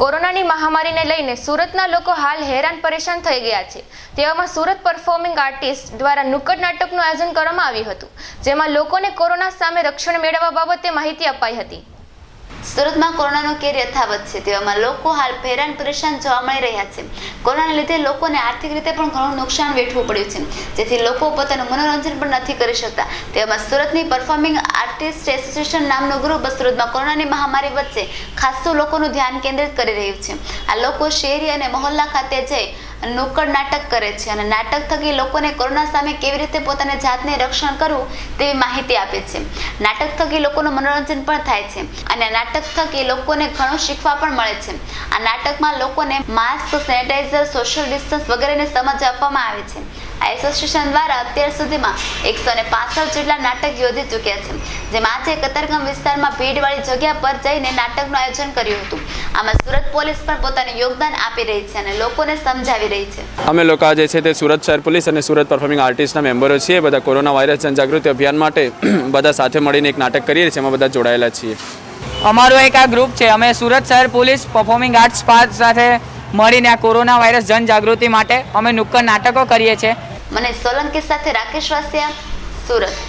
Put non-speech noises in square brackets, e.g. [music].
કોરોનાની મહામારીને લઈને સુરતના લોકો હાલ હેરાન પરેશાન થઈ ગયા છે. તેવામાં સુરત પરફોર્મિંગ આર્ટિસ્ટ દ્વારા નુક્કડ નાટકનું આયોજન કરવામાં આવ્યું હતું, જેમાં લોકોને કોરોના સામે રક્ષણ મેળવવા બાબતે માહિતી અપાઈ હતી. સુરતમાં કોરોનાનો કેર યથાવત છે. તેવામાં લોકો હાલ હેરાન, પરેશાન જોવા મળી રહ્યા છે. કોરોનાને લીધે લોકોને આર્થિક રીતે પણ ઘણું નુકસાન વેઠવું પડ્યું છે. જેથી લોકો પોતાનું મનોરંજન પણ નથી કરી શકતા. તેવામાં સુરતની પરફોર્મિંગ આર્ટિસ્ટ એસોસિએશન નામનું ગ્રુપ સુરતમાં કોરોનાની મહામારી વચ્ચે ખાસ્સું લોકોનું ધ્યાન કેન્દ્રિત કરી રહ્યું છે. આ લોકો શેરી અને મહોલ્લા ખાતે જઈ નુક્કડ નાટક કરે છે. અને નાટક થકી લોકોને કોરોના સામે કેવી રીતે પોતાની જાતને રક્ષણ કરવું તેવી માહિતી આપે છે. નાટક થકી લોકોનું મનોરંજન પણ થાય છે. અને નાટક થકી લોકોને ઘણું શીખવા પણ મળે છે. આ નાટકમાં લોકોને માસ્ક સેનેટાઇઝર સોશિયલ ડિસ્ટન્સ વગેરેની સમજ આપવામાં આવે છે. આ એસોસિએશન દ્વારા અત્યાર સુધીમાં એકસો ને પાસઠ જેટલા નાટક યોજી ચૂક્યા છે. જેમાં આજે કતારગામ વિસ્તારમાં ભીડવાળી જગ્યા પર જઈને નાટકનું આયોજન કર્યું હતું. આમાં સુરત પોલીસ પણ પોતાનું યોગદાન આપી રહી છે અને લોકોને સમજાવી રહી છે. અમે લોકો આજે છે તે સુરત શહેર પોલીસ અને સુરત પરફોર્મિંગ આર્ટિસ્ટના મેમ્બરો છીએ. બધા કોરોના વાયરસ જનજાગૃતિ અભિયાન માટે [clears throat] બધા સાથે મળીને એક નાટક કરીએ છીએ. એમાં બધા જોડાયેલા છીએ. અમારું એક આ ગ્રુપ છે. અમે સુરત શહેર પોલીસ પરફોર્મિંગ આર્ટ્સ પાર્ક સાથે મળીને આ કોરોના વાયરસ જનજાગૃતિ માટે અમે નુક્કડ નાટકો કરીએ છીએ. મને સોલંકી સાથે રાકેશ વાસિયા સુરત.